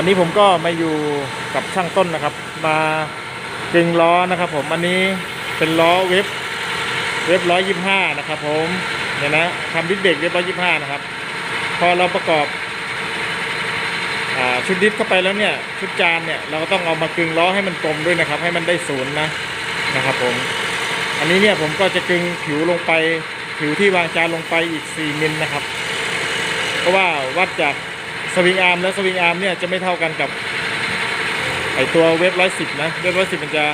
วันนี้ผมก็มาอยู่กับช่างต้นนะครับ มากึงล้อนะครับผมอันนี้เป็นล้อเว็บเว็บร้อยยี่ห้านะครับผมเนี่ยนะทำดิสเบรกเว็บร้อยยี่ห้านะครับ พอเราประกอบอชุดดิสเข้าไปแล้วเนี่ย ชุดจานเนี่ยเราก็ต้องเอามากึงล้อให้มันกลมด้วยนะครับ ให้มันได้ศูนย์นะนะครับผมอันนี้เนี่ยผมก็จะกึงผิวลงไป ผิวที่วางจานลงไปอีก 4มิลนะครับ เพราะว่าวัดจาก วิงอาร์มและสวิงอาร์มเนี่ยจะไม่เท่ากันกับไอตัวเว็บร้อยสิบนะเว็บร้อยสิบมันจะ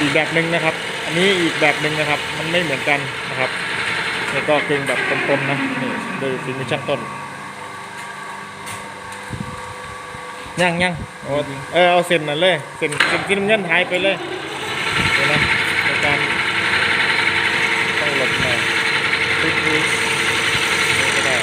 อีกแบบหนึ่งนะครับ อันนี้อีกแบบหนึ่งนะครับ มันไม่เหมือนกันนะครับนี่ก็เกึงแบบกลมๆนะนี่โดยฝีมือช่างต้นย่างย่างโอ้เออเอาเส้นนั่นเลยเส้นเส้นที่น้ำเงินหายไปเลยเห็นไหมในการต้องหลบหน่อยปึ๊บปึ๊บนี่ก็ได้ เอ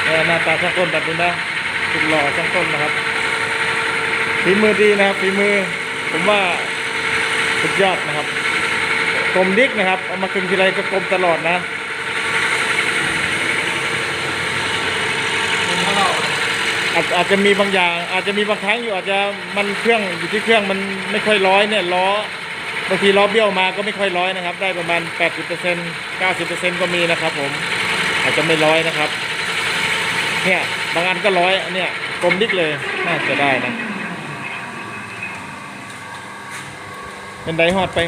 อ หน้าตาช่างต้นแบบนี้นะสุดหล่อช่างต้นนะครับฝีมือดีนะครับฝีมือ ผมว่าสุดยอดนะครับกลมดิกนะครับ เอามาคึงทีไรก็กลมตลอดนะคุณเขาเราอาจอาจจะมีบางอย่าง อาจจะมีบางครั้งอยู่อาจจะมันเครื่องอยู่ที่เครื่องมันไม่ค่อยร้อยเนี่ยล้อบางทีล้อเบี้ยวมาก็ไม่ค่อยร้อยนะครับ ได้ประมาณ 80% 90%ก็มีนะครับ ผมอาจจะไม่ร้อยนะครับ เนี่ยบางอันก็ร้อยเนี่ยกลมดิกเลย น่าจะได้นะ เป็นไดฮอดไป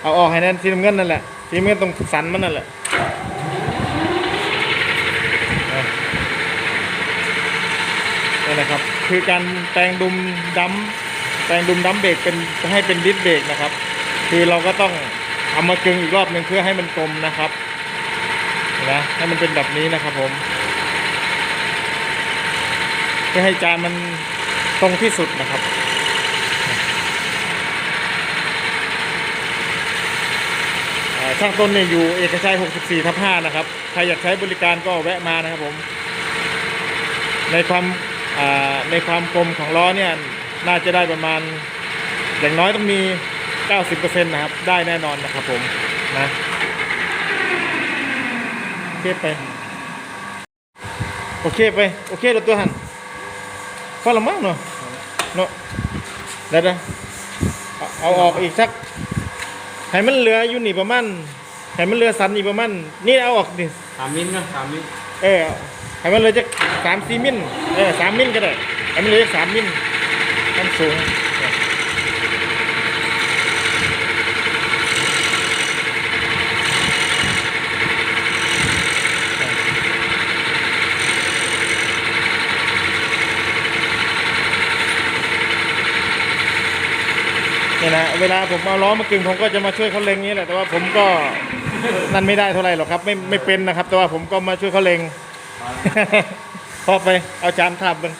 เอาออกให้แน่นสีน้ำเงินนั่นแหละสีน้ำเงินตรงสันมันนั่นแหละนี่นะครับ คือการแปลงดุมดัมแปลงดุมดัมเบรกเป็นให้เป็นดิสเบรกนะครับ คือเราก็ต้องเอามากึงอีกรอบหนึ่งเพื่อให้มันกลมนะครับ นะให้มันเป็นแบบนี้นะครับผมเพื่อให้จานมันตรงที่สุดนะครับช่างต้นเนี่ยอยู่เอกชัย 64 ทับ 5 นะครับ ใครอยากใช้บริการก็แวะมานะครับผม ในความในความกลมของล้อเนี่ย น่าจะได้ประมาณ อย่างน้อยต้องมี 90%นะครับ ได้แน่นอนนะครับผม นะ เคไป โอเคไป โอเครถตัวหันพอละมั้งเนาะเนาะเดี๋ยวๆเอาเอาออกอีกสักให้มันเหลืออยู่นี่ประมาณให้มันเหลือสันอีกประมาณนี่เอาออกดิสามมิลนะสามมิลเออให้มันเหลือจะสามสี่มิลเออสามมิลก็ได้ให้มันเหลือสามมิลความสูง นี่ยนะเวลาผมเอาล้อมากึ่งผมก็จะมาช่วยเขาเล็งนี้แหละแต่ว่าผมก็นั่นไม่ได้เท่าไหร่หรอกครับ ไม่ไม่เป็นนะครับ แต่ว่าผมก็มาช่วยเขาเล็งพอไปเอาจานทับมัน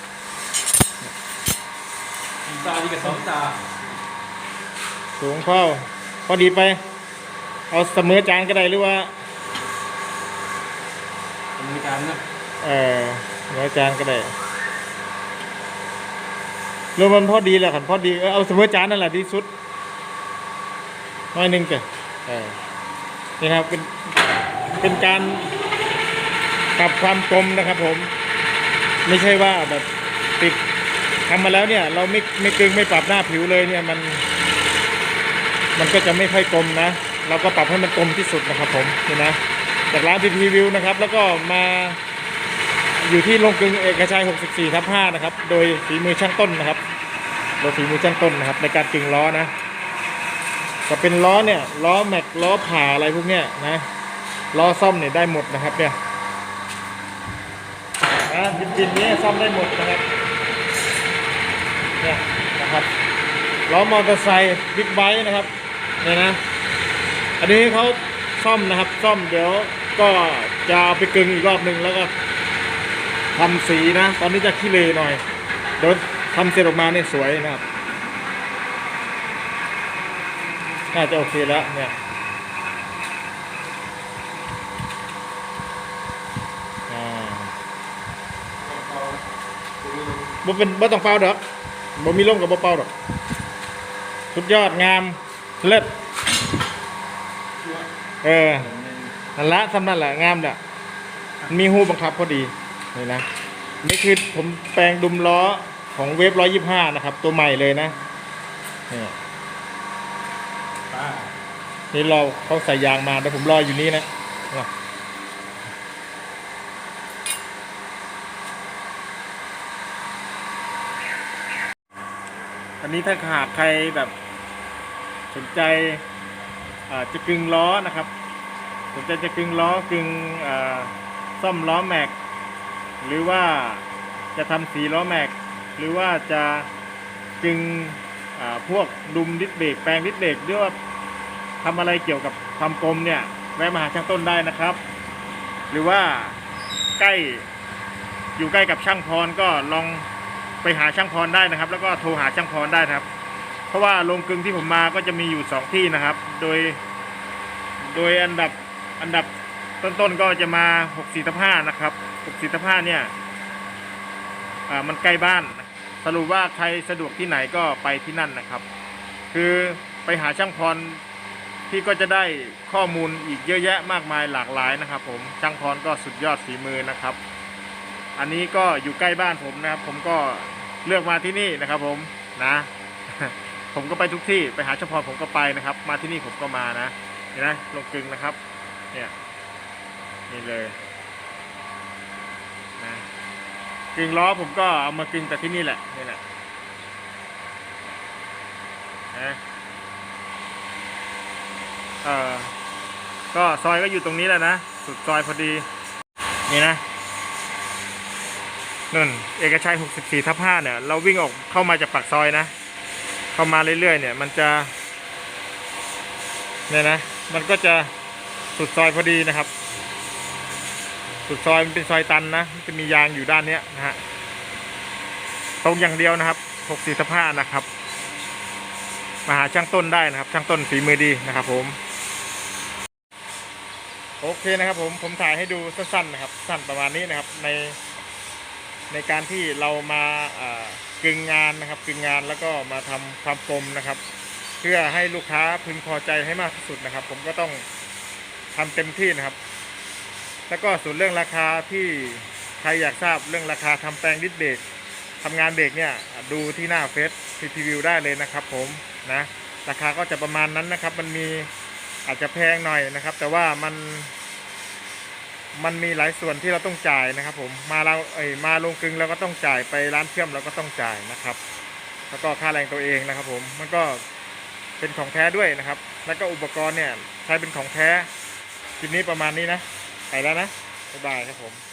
สี่ตาดีกับสองตาสูงเข้าพอดีไป เอาเสมอจานก็ได้หรือว่าอเมริกันนะเออเสมอจานก็ได้ รวมมันพอดีแหละขันพอดีเออเอาเสมอจานนั่นแหละดีสุดน้อยหนึงเกิดเออนี่ครับเป็นเป็นการปรับความกลมนะครับผม ไม่ใช่ว่าแบบติดทำมาแล้วเนี่ย เราไม่ไม่กึงไม่ปรับหน้าผิวเลยเนี่ยมัน มันก็จะไม่ค่อยกลมนะ เราก็ปรับให้มันกลมที่สุดนะครับ ผมนี่นะจากร้านพีพีวิวนะครับ แล้วก็มาอยู่ที่โรงกลึงเอกชัย 64ทับ5นะครับ โดยฝีมือช่างต้นนะครับ โดยฝีมือช่างต้นนะครับ ในการกึงล้อนะก็เป็นล้อเนี่ยล้อแม็กล้อผ่าอะไรพวกเนี้ยนะล้อซ่อมเนี่ยได้หมดนะครับเนี่ยนะบินๆเนี้ยซ่อมได้หมดนะครับเนี่ยนะครับล้อมอเตอร์ไซค์บิ๊กไบค์นะครับเนี่ยนะอันนี้เขาซ่อมนะครับซ่อมเดี๋ยวก็จะเอาไปกึงอีกรอบหนึ่งแล้วก็ทำสีนะ ตอนนี้จะขี้เลหน่อยเดี๋ยว ทำเสร็จออกมาเนี่ยสวยนะครับน่าจะโอเคแล้วเนี่ยบ่เป็นบ่ต้องเป่าดอกบ่มีลมกับบ่เป่าดอก สุดยอดงามเลิศเออนั่นละสำนั่นแหละงามแหละมีหูบังคับพอดีนี่นะนี่คือผมแปลงดุมล้อ ของเวฟร้อยยี่ห้านะครับ ตัวใหม่เลยนะเนี่ยป้านี่เราเขาใส่ยางมาแต่ผมรออยู่นี่นะนะอันนี้ถ้าหากใครแบบสนใจอ่าจะกึงล้อนะครับ สนใจจะกึงล้อกึงอ่าซ่อมล้อแม็ก หรือว่าจะทำสีล้อแม็ก หรือว่าจะกึงพวกดุมดิสเบรกแปลงดิสเบรกหรือว่าทำอะไรเกี่ยวกับความกลมเนี่ยแวะมาหาช่างต้นได้นะครับ หรือว่าใกล้อยู่ใกล้กับช่างพรก็ลองไปหาช่างพรได้นะครับ แล้วก็โทรหาช่างพรได้นะครับ เพราะว่าโรงกลึงที่ผมมาก็จะมีอยู่สองที่นะครับ โดย โดยอันดับอันดับต้นๆก็จะมา 6 4ทับ5นะครับ 6 4ทับ5เนี่ยมันใกล้บ้าน สรุปว่าใครสะดวกที่ไหนก็ไปที่นั่นนะครับ คือไปหาช่างพรพี่ก็จะได้ข้อมูลอีกเยอะแยะมากมายหลากหลายนะครับ ผมช่างพรก็สุดยอดฝีมือนะครับ อันนี้ก็อยู่ใกล้บ้านผมนะครับ ผมก็เลือกมาที่นี่นะครับ ผมนะ ผมก็ไปทุกที่ไปหาช่างพรผมก็ไปนะครับ มาที่นี่ผมก็มานะเห็นไหมลงกึงนะครับ เนี่ยนี่เลยนะ กึงล้อผมก็เอามากึงแต่ที่นี่แหละนี่แหละนะเออก็ซอยก็อยู่ตรงนี้แหละนะ สุดซอยพอดี นี่นะนุ่นเอกชัย 64ทับ5เนี่ย เราวิ่งออกเข้ามาจากปากซอยนะ เข้ามาเรื่อยๆเนี่ย มันจะเนี่ยนะ มันก็จะสุดซอยพอดีนะครับ สุดซอยมันเป็นซอยตันนะจะมียางอยู่ด้านเนี้ยนะฮะตรงอย่างเดียวนะครับ64ทับ5นะครับ มาหาช่างต้นได้นะครับ ช่างต้นฝีมือดีนะครับ ผม โอเคนะครับ ผมผมถ่ายให้ดูสั้นๆนะครับ สั้นประมาณนี้นะครับ ในในการที่เรามาอกึ่งงานนะครับกึ่งงานแล้วก็มาทำความกลมนะครับ เพื่อให้ลูกค้าพึงพอใจให้มากที่สุดนะครับ ผมก็ต้องทำเต็มที่นะครับ แล้วก็ส่วนเรื่องราคาที่ใครอยากทราบเรื่องราคาทำแปลงดิสเบรกทำงานเบรกเนี่ยดูที่หน้าเฟซพีพีวิวได้เลยนะครับ ผมนะราคาก็จะประมาณนั้นนะครับ มันมีอาจจะแพงหน่อยนะครับ แต่ว่ามัน มันมีหลายส่วนที่เราต้องจ่ายนะครับ ผมมาเราเอ้ยมาลงกึงเราก็ต้องจ่ายไปร้านเชื่อมเราก็ต้องจ่ายนะครับ แล้วก็ค่าแรงตัวเองนะครับ ผมมันก็เป็นของแท้ด้วยนะครับ แล้วก็อุปกรณ์เนี่ยใช้เป็นของแท้คลิปนี้ประมาณนี้นะ ไปแล้วนะ บ๊ายบายครับผม